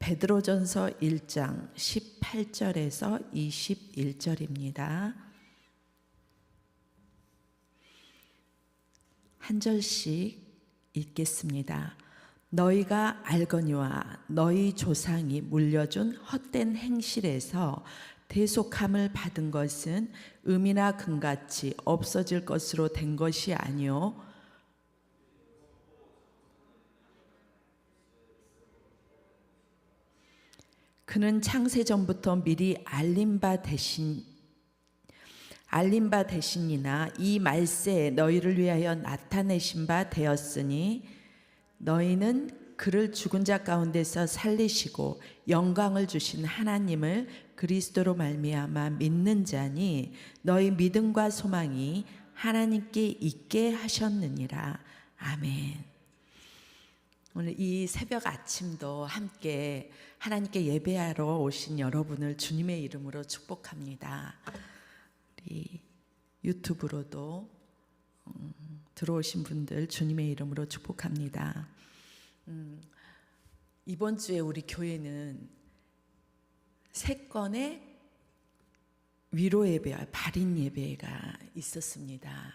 베드로전서 1장 18절에서 21절입니다. 한 절씩 읽겠습니다. 너희가 알거니와 너희 조상이 물려준 헛된 행실에서 대속함을 받은 것은 음이나 금같이 없어질 것으로 된 것이 아니요 그는 창세 전부터 미리 알린 바 대신 알린 바 대신이나 이 말세에 너희를 위하여 나타내신 바 되었으니 너희는 그를 죽은 자 가운데서 살리시고 영광을 주신 하나님을 그리스도로 말미암아 믿는 자니 너희 믿음과 소망이 하나님께 있게 하셨느니라 아멘. 오늘 이 새벽 아침도 함께 하나님께 예배하러 오신 여러분을 주님의 이름으로 축복합니다. 우리 유튜브로도 음, 들어오신 분들 주님의 이름으로 축복합니다. 음, 이번 주에 우리 교회는 세 건의 위로 예배와 발인 예배가 있었습니다.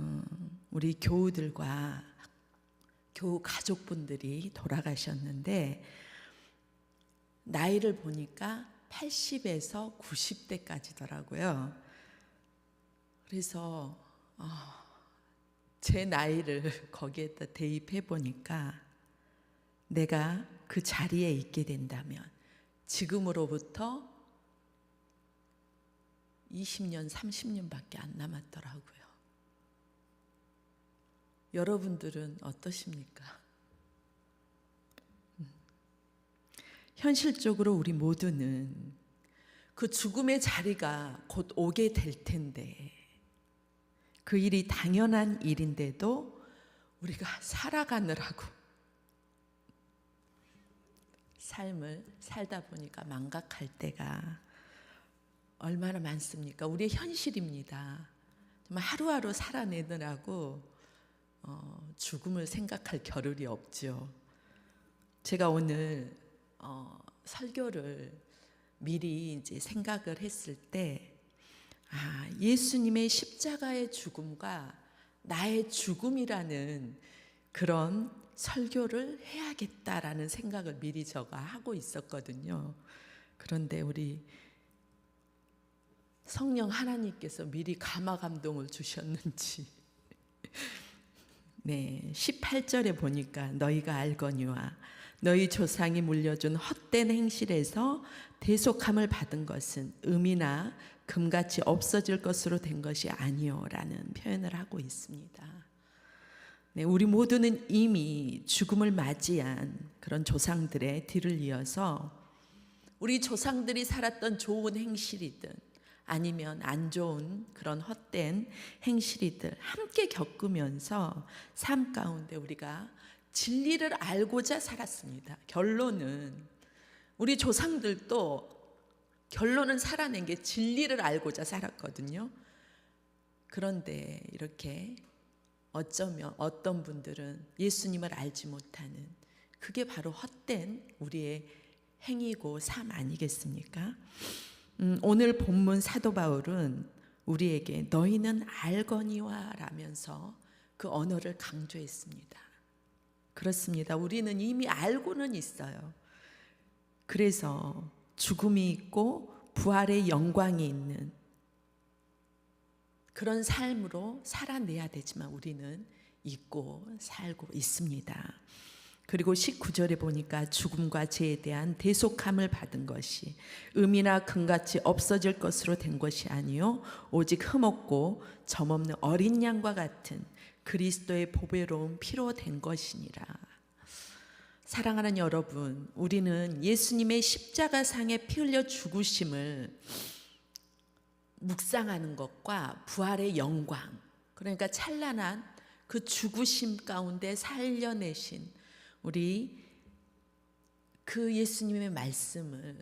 음, 우리 교우들과 교우 가족분들이 돌아가셨는데 나이를 보니까 80에서 90대까지더라고요. 그래서 어, 제 나이를 거기에다 대입해 보니까 내가 그 자리에 있게 된다면 지금으로부터 20년, 30년밖에 안 남았더라고요. 여러분들은 어떠십니까? 음. 현실적으로 우리 모두는 그 죽음의 자리가 곧 오게 될 텐데 그 일이 당연한 일인데도 우리가 살아가느라고 삶을 살다 보니까 망각할 때가 얼마나 많습니까? 우리의 현실입니다. 정말 하루하루 살아내느라고 어, 죽음을 생각할 겨를이 없죠. 제가 오늘 어, 설교를 미리 이제 생각을 했을 때, 아, 예수님의 십자가의 죽음과 나의 죽음이라는 그런 설교를 해야겠다라는 생각을 미리 저가 하고 있었거든요. 그런데 우리 성령 하나님께서 미리 감화 감동을 주셨는지 네, 18절에 보니까 너희가 알거니와 너희 조상이 물려준 헛된 행실에서 대속함을 받은 것은 음이나 금같이 없어질 것으로 된 것이 아니요라는 표현을 하고 있습니다. 네, 우리 모두는 이미 죽음을 맞이한 그런 조상들의 뒤를 이어서 우리 조상들이 살았던 좋은 행실이든 아니면 안 좋은 그런 헛된 행실이들 함께 겪으면서 삶 가운데 우리가 진리를 알고자 살았습니다. 결론은 우리 조상들도 결론은 살아낸 게 진리를 알고자 살았거든요. 그런데 이렇게 어쩌면 어떤 분들은 예수님을 알지 못하는 그게 바로 헛된 우리의 행위고 삶 아니겠습니까? 음, 오늘 본문 사도 바울은 우리에게 너희는 알거니와 라면서 그 언어를 강조했습니다. 그렇습니다. 우리는 이미 알고는 있어요. 그래서 죽음이 있고 부활의 영광이 있는 그런 삶으로 살아내야 되지만 우리는 있고 살고 있습니다. 그리고 19절에 보니까 죽음과 죄에 대한 대속함을 받은 것이 음이나 금같이 없어질 것으로 된 것이 아니요 오직 흠없고 점없는 어린 양과 같은 그리스도의 보배로운 피로 된 것이니라. 사랑하는 여러분, 우리는 예수님의 십자가 상에 피 흘려 죽으심을 묵상하는 것과 부활의 영광, 그러니까 찬란한 그 죽으심 가운데 살려내신 우리 그 예수님의 말씀을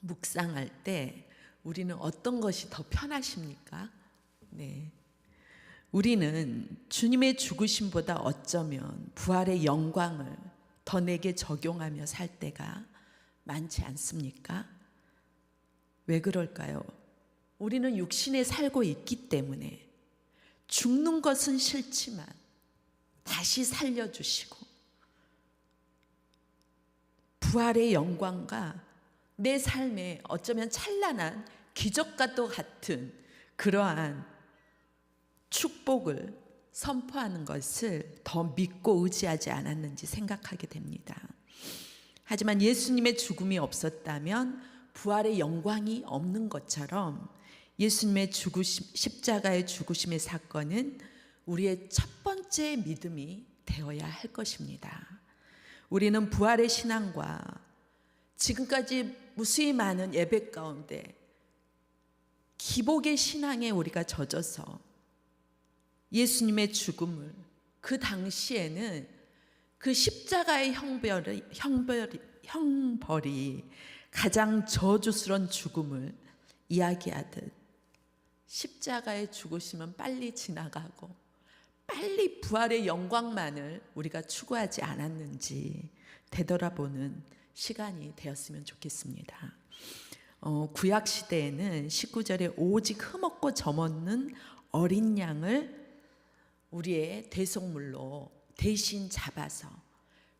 묵상할 때 우리는 어떤 것이 더 편하십니까? 네. 우리는 주님의 죽으심보다 어쩌면 부활의 영광을 더 내게 적용하며 살 때가 많지 않습니까? 왜 그럴까요? 우리는 육신에 살고 있기 때문에 죽는 것은 싫지만 다시 살려주시고 부활의 영광과 내 삶에 어쩌면 찬란한 기적과도 같은 그러한 축복을 선포하는 것을 더 믿고 의지하지 않았는지 생각하게 됩니다. 하지만 예수님의 죽음이 없었다면 부활의 영광이 없는 것처럼 예수님의 죽으심, 십자가의 죽으심의 사건은 우리의 첫 번째 믿음이 되어야 할 것입니다. 우리는 부활의 신앙과 지금까지 무수히 많은 예배 가운데 기복의 신앙에 우리가 젖어서 예수님의 죽음을 그 당시에는 그 십자가의 형벌이, 형벌이, 형벌이 가장 저주스러운 죽음을 이야기하듯 십자가의 죽으심은 빨리 지나가고 빨리 부활의 영광만을 우리가 추구하지 않았는지 되돌아보는 시간이 되었으면 좋겠습니다. 어, 구약 시대에는 19절에 오직 흠없고 점없는 어린 양을 우리의 대속물로 대신 잡아서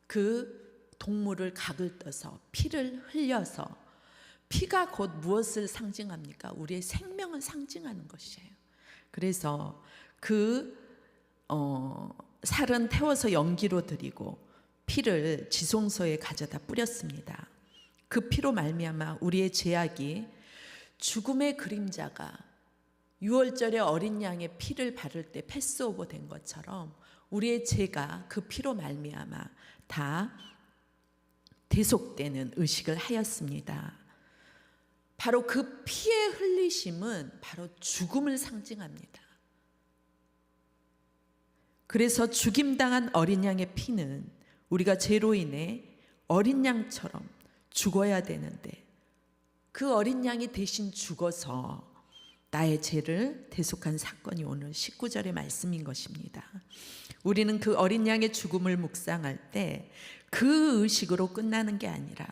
그 동물을 각을 떠서 피를 흘려서 피가 곧 무엇을 상징합니까? 우리의 생명을 상징하는 것이에요. 그래서 그 어, 살은 태워서 연기로 드리고 피를 지성소에 가져다 뿌렸습니다. 그 피로 말미암아 우리의 죄악이 죽음의 그림자가 6월절에 어린 양의 피를 바를 때 패스오버 된 것처럼 우리의 죄가 그 피로 말미암아 다 대속되는 의식을 하였습니다. 바로 그 피의 흘리심은 바로 죽음을 상징합니다. 그래서 죽임당한 어린 양의 피는 우리가 죄로 인해 어린 양처럼 죽어야 되는데 그 어린 양이 대신 죽어서 나의 죄를 대속한 사건이 오늘 19절의 말씀인 것입니다. 우리는 그 어린 양의 죽음을 묵상할 때 그 의식으로 끝나는 게 아니라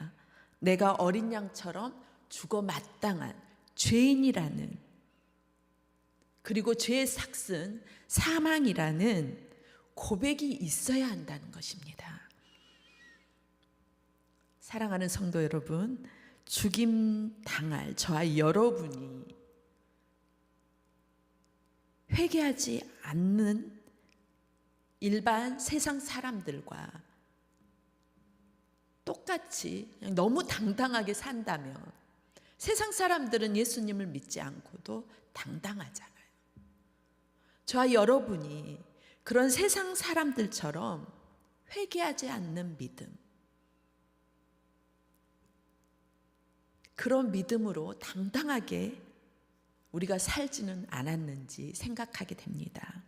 내가 어린 양처럼 죽어 마땅한 죄인이라는 그리고 죄의 삭슨 사망이라는 고백이 있어야 한다는 것입니다. 사랑하는 성도 여러분, 죽임 당할 저와 여러분이 회개하지 않는 일반 세상 사람들과 똑같이 너무 당당하게 산다면 세상 사람들은 예수님을 믿지 않고도 당당하잖아요. 저와 여러분이 그런 세상 사람들처럼 회개하지 않는 믿음, 그런 믿음으로 당당하게 우리가 살지는 않았는지 생각하게 됩니다.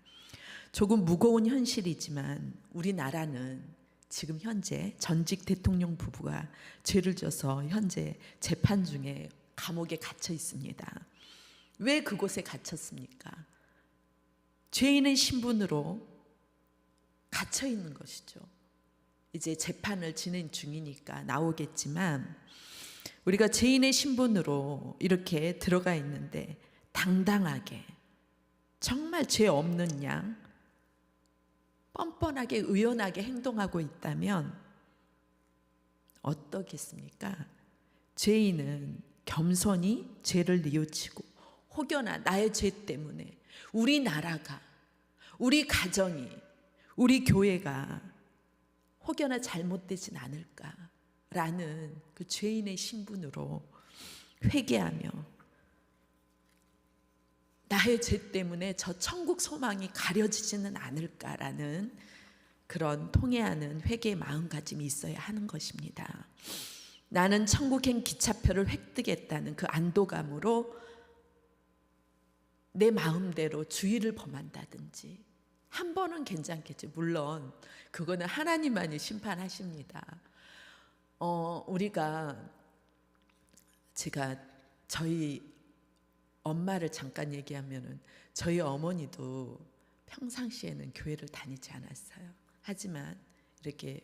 조금 무거운 현실이지만 우리나라는 지금 현재 전직 대통령 부부가 죄를 져서 현재 재판 중에 감옥에 갇혀 있습니다. 왜 그곳에 갇혔습니까? 죄인의 신분으로 갇혀 있는 것이죠. 이제 재판을 진행 중이니까 나오겠지만 우리가 죄인의 신분으로 이렇게 들어가 있는데 당당하게 정말 죄 없는 양 뻔뻔하게 의연하게 행동하고 있다면 어떻겠습니까? 죄인은 겸손히 죄를 뉘우치고 혹여나 나의 죄 때문에 우리 나라가 우리 가정이 우리 교회가 혹여나 잘못되진 않을까라는 그 죄인의 신분으로 회개하며 나의 죄 때문에 저 천국 소망이 가려지지는 않을까라는 그런 통해하는 회개의 마음가짐이 있어야 하는 것입니다. 나는 천국행 기차표를 획득했다는 그 안도감으로 내 마음대로 주의를 범한다든지 한 번은 괜찮겠지. 물론 그거는 하나님만이 심판하십니다. 어, 우리가 제가 저희 엄마를 잠깐 얘기하면은 저희 어머니도 평상시에는 교회를 다니지 않았어요. 하지만 이렇게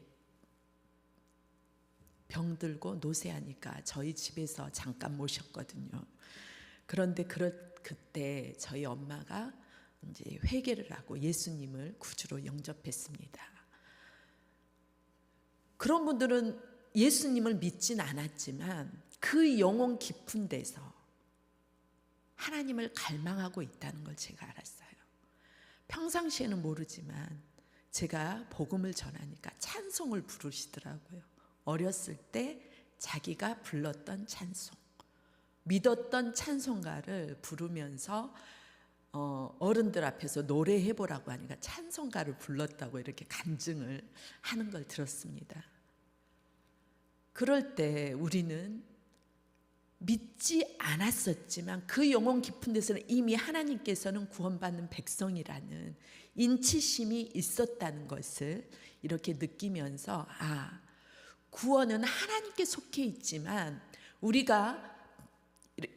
병들고 노쇠하니까 저희 집에서 잠깐 모셨거든요. 그런데 그럴 그때 저희 엄마가 이제 회개를 하고 예수님을 구주로 영접했습니다. 그런 분들은 예수님을 믿진 않았지만 그 영혼 깊은 데서 하나님을 갈망하고 있다는 걸 제가 알았어요. 평상시에는 모르지만 제가 복음을 전하니까 찬송을 부르시더라고요. 어렸을 때 자기가 불렀던 찬송, 믿었던 찬송가를 부르면서 어, 어른들 앞에서 노래해 보라고 하니까 찬송가를 불렀다고 이렇게 간증을 하는 걸 들었습니다. 그럴 때 우리는 믿지 않았었지만 그 영혼 깊은 데서는 이미 하나님께서는 구원받는 백성이라는 인치심이 있었다는 것을 이렇게 느끼면서 아 구원은 하나님께 속해 있지만 우리가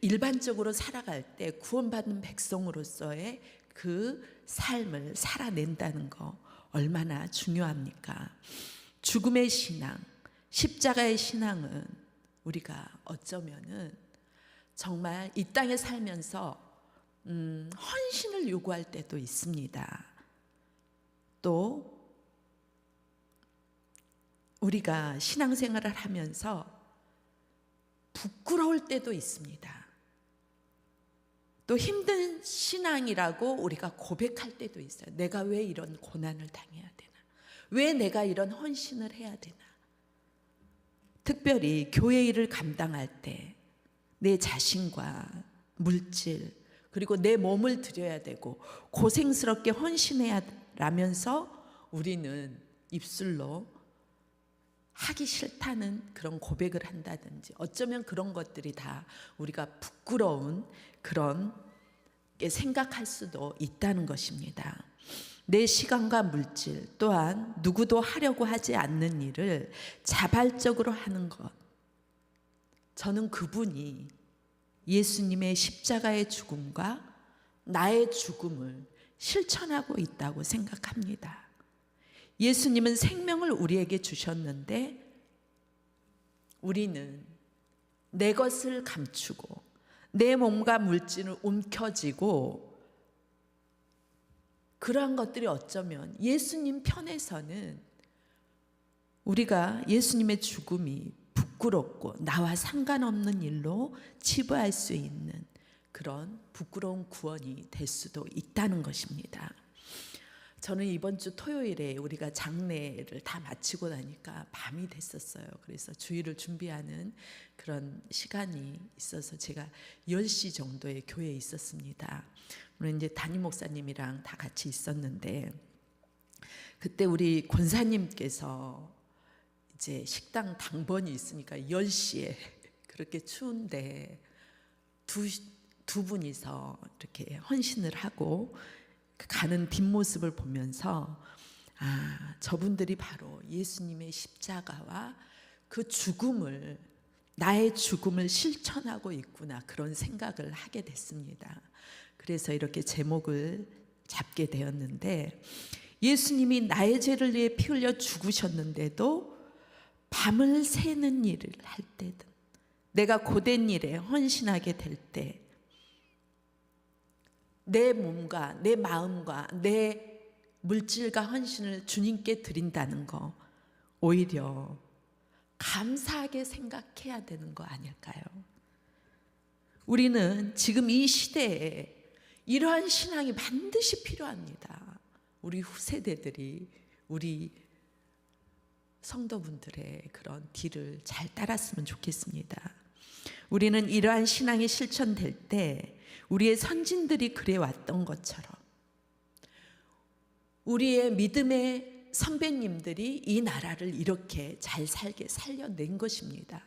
일반적으로 살아갈 때 구원받는 백성으로서의 그 삶을 살아낸다는 거 얼마나 중요합니까? 죽음의 신앙, 십자가의 신앙은 우리가 어쩌면은 정말 이 땅에 살면서 음, 헌신을 요구할 때도 있습니다. 또 우리가 신앙생활을 하면서 부끄러울 때도 있습니다. 또 힘든 신앙이라고 우리가 고백할 때도 있어요. 내가 왜 이런 고난을 당해야 되나? 왜 내가 이런 헌신을 해야 되나? 특별히 교회 일을 감당할 때 내 자신과 물질 그리고 내 몸을 들여야 되고 고생스럽게 헌신해야 라면서 우리는 입술로 하기 싫다는 그런 고백을 한다든지 어쩌면 그런 것들이 다 우리가 부끄러운 그런 게 생각할 수도 있다는 것입니다. 내 시간과 물질 또한 누구도 하려고 하지 않는 일을 자발적으로 하는 것. 저는 그분이 예수님의 십자가의 죽음과 나의 죽음을 실천하고 있다고 생각합니다. 예수님은 생명을 우리에게 주셨는데 우리는 내 것을 감추고 내 몸과 물질을 움켜쥐고 그러한 것들이 어쩌면 예수님 편에서는 우리가 예수님의 죽음이 부끄럽고 나와 상관없는 일로 치부할 수 있는 그런 부끄러운 구원이 될 수도 있다는 것입니다. 저는 이번 주 토요일에 우리가 장례를 다 마치고 나니까 밤이 됐었어요. 그래서 주일을 준비하는 그런 시간이 있어서 제가 10시 정도에 교회에 있었습니다. 오늘 이제 담임 목사님이랑 다 같이 있었는데 그때 우리 권사님께서 이제 식당 당번이 있으니까 10시에 그렇게 추운데 두, 두 분이서 이렇게 헌신을 하고 가는 뒷모습을 보면서 아, 저분들이 바로 예수님의 십자가와 그 죽음을 나의 죽음을 실천하고 있구나 그런 생각을 하게 됐습니다. 그래서 이렇게 제목을 잡게 되었는데 예수님이 나의 죄를 위해 피 흘려 죽으셨는데도 밤을 새는 일을 할 때든 내가 고된 일에 헌신하게 될 때 내 몸과 내 마음과 내 물질과 헌신을 주님께 드린다는 거 오히려 감사하게 생각해야 되는 거 아닐까요? 우리는 지금 이 시대에 이러한 신앙이 반드시 필요합니다. 우리 후세대들이 우리 성도분들의 그런 뒤를 잘 따랐으면 좋겠습니다. 우리는 이러한 신앙이 실천될 때 우리의 선진들이 그래 왔던 것처럼 우리의 믿음의 선배님들이 이 나라를 이렇게 잘 살게 살려낸 것입니다.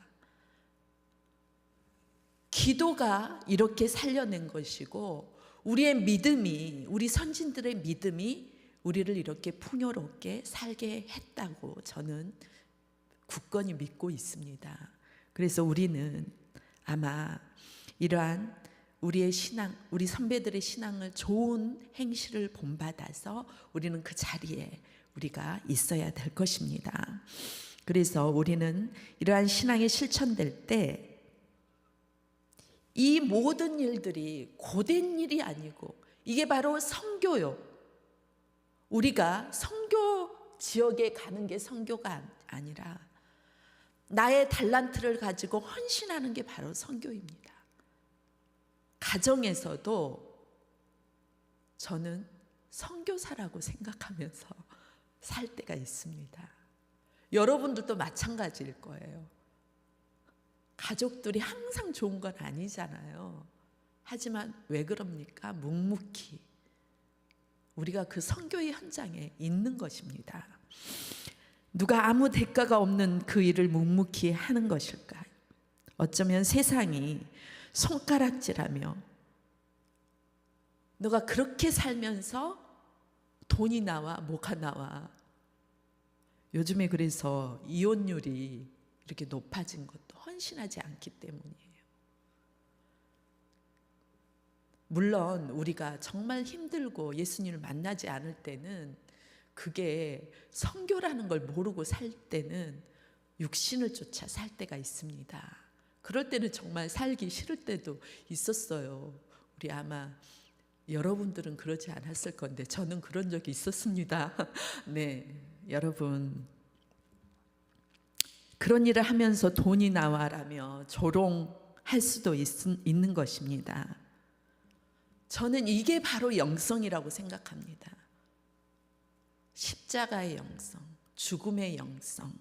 기도가 이렇게 살려낸 것이고 우리의 믿음이 우리 선진들의 믿음이 우리를 이렇게 풍요롭게 살게 했다고 저는 굳건히 믿고 있습니다. 그래서 우리는 아마 이러한 우리의 신앙, 우리 선배들의 신앙을 좋은 행실을 본받아서 우리는 그 자리에 우리가 있어야 될 것입니다. 그래서 우리는 이러한 신앙이 실천될 때 이 모든 일들이 고된 일이 아니고 이게 바로 성교요. 우리가 성교 지역에 가는 게 성교가 아니라 나의 달란트를 가지고 헌신하는 게 바로 성교입니다. 가정에서도 저는 성교사라고 생각하면서 살 때가 있습니다. 여러분들도 마찬가지일 거예요. 가족들이 항상 좋은 건 아니잖아요. 하지만 왜 그럽니까? 묵묵히 우리가 그 선교의 현장에 있는 것입니다. 누가 아무 대가가 없는 그 일을 묵묵히 하는 것일까? 어쩌면 세상이 손가락질하며 너가 그렇게 살면서 돈이 나와 뭐가 나와 요즘에 그래서 이혼율이 이렇게 높아진 것도 헌신하지 않기 때문이에요. 물론 우리가 정말 힘들고 예수님을 만나지 않을 때는 그게 성교라는 걸 모르고 살 때는 육신을 쫓아 살 때가 있습니다. 그럴 때는 정말 살기 싫을 때도 있었어요. 우리 아마 여러분들은 그러지 않았을 건데 저는 그런 적이 있었습니다. 네, 여러분 그런 일을 하면서 돈이 나와라며 조롱할 수도 있, 있는 것입니다. 저는 이게 바로 영성이라고 생각합니다. 십자가의 영성, 죽음의 영성.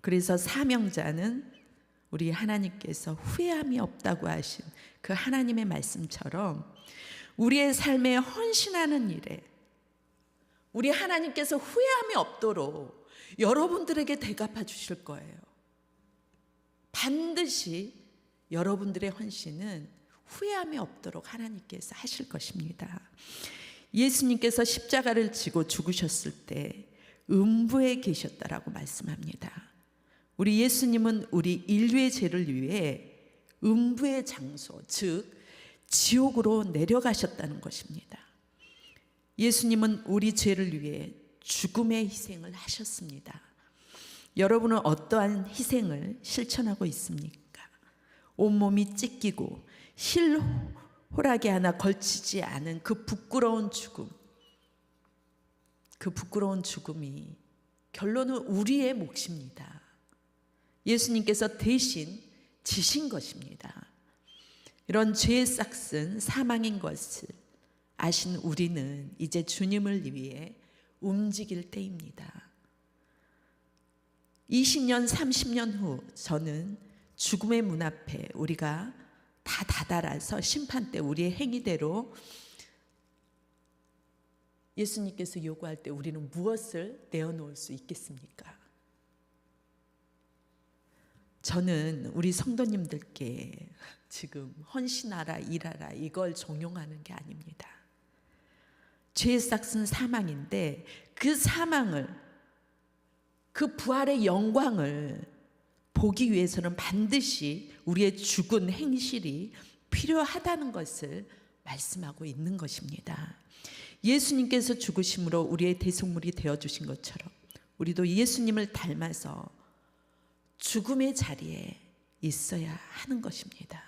그래서 사명자는 우리 하나님께서 후회함이 없다고 하신 그 하나님의 말씀처럼 우리의 삶에 헌신하는 일에 우리 하나님께서 후회함이 없도록 여러분들에게 대갚아 주실 거예요. 반드시 여러분들의 헌신은 후회함이 없도록 하나님께서 하실 것입니다. 예수님께서 십자가를 지고 죽으셨을 때 음부에 계셨다라고 말씀합니다. 우리 예수님은 우리 인류의 죄를 위해 음부의 장소, 즉 지옥으로 내려가셨다는 것입니다. 예수님은 우리 죄를 위해 죽음의 희생을 하셨습니다. 여러분은 어떠한 희생을 실천하고 있습니까? 온몸이 찢기고 실호라기 하나 걸치지 않은 그 부끄러운 죽음. 그 부끄러운 죽음이 결론은 우리의 몫입니다. 예수님께서 대신 지신 것입니다. 이런 죄의 싹슨 사망인 것을 아신 우리는 이제 주님을 위해 움직일 때입니다. 20년, 30년 후 저는 죽음의 문 앞에 우리가 다 다다라서 심판 때 우리의 행위대로 예수님께서 요구할 때 우리는 무엇을 내어놓을 수 있겠습니까? 저는 우리 성도님들께 지금 헌신하라, 일하라 이걸 종용하는 게 아닙니다. 죄의 싹은 사망인데 그 사망을 그 부활의 영광을 보기 위해서는 반드시 우리의 죽은 행실이 필요하다는 것을 말씀하고 있는 것입니다. 예수님께서 죽으심으로 우리의 대속물이 되어 주신 것처럼 우리도 예수님을 닮아서 죽음의 자리에 있어야 하는 것입니다.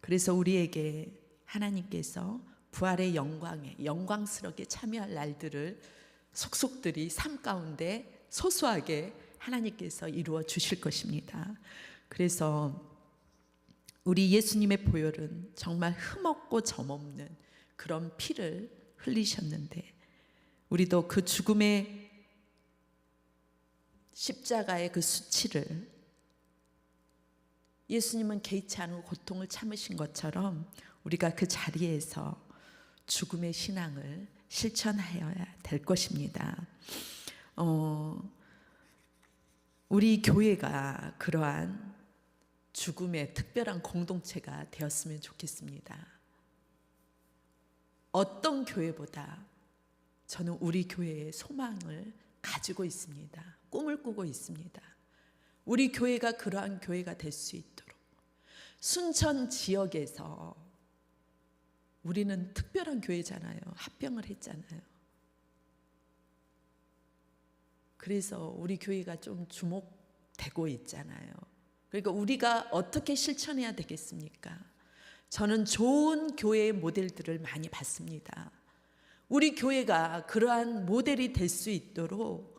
그래서 우리에게 하나님께서 부활의 영광에 영광스럽게 참여할 날들을 속속들이 삶 가운데 소소하게 하나님께서 이루어 주실 것입니다. 그래서 우리 예수님의 보혈은 정말 흠없고 점없는 그런 피를 흘리셨는데 우리도 그 죽음의 십자가의 그 수치를 예수님은 개의치 않은 고통을 참으신 것처럼 우리가 그 자리에서 죽음의 신앙을 실천하여야 될 것입니다. 어, 우리 교회가 그러한 죽음의 특별한 공동체가 되었으면 좋겠습니다. 어떤 교회보다 저는 우리 교회의 소망을 가지고 있습니다. 꿈을 꾸고 있습니다. 우리 교회가 그러한 교회가 될 수 있도록 순천 지역에서 우리는 특별한 교회잖아요. 합병을 했잖아요. 그래서 우리 교회가 좀 주목되고 있잖아요. 그러니까 우리가 어떻게 실천해야 되겠습니까? 저는 좋은 교회의 모델들을 많이 봤습니다. 우리 교회가 그러한 모델이 될 수 있도록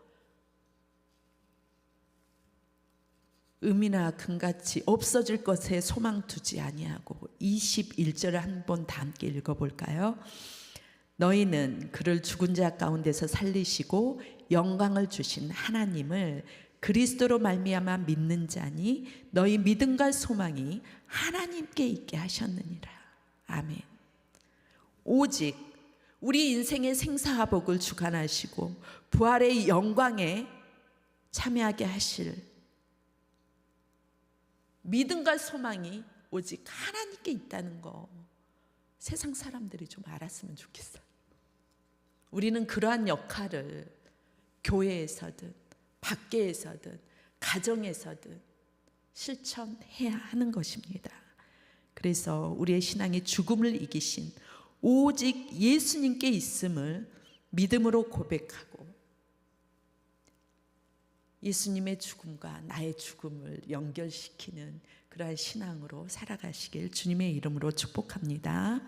음이나 금같이 없어질 것에 소망 두지 아니하고 21절을 한번 다 함께 읽어볼까요? 너희는 그를 죽은 자 가운데서 살리시고 영광을 주신 하나님을 그리스도로 말미암아 믿는 자니 너희 믿음과 소망이 하나님께 있게 하셨느니라. 아멘. 오직 우리 인생의 생사화복을 주관하시고 부활의 영광에 참여하게 하실 믿음과 소망이 오직 하나님께 있다는 거 세상 사람들이 좀 알았으면 좋겠어요. 우리는 그러한 역할을 교회에서든 밖에서든 가정에서든 실천해야 하는 것입니다. 그래서 우리의 신앙이 죽음을 이기신 오직 예수님께 있음을 믿음으로 고백하고 예수님의 죽음과 나의 죽음을 연결시키는 그러한 신앙으로 살아가시길 주님의 이름으로 축복합니다.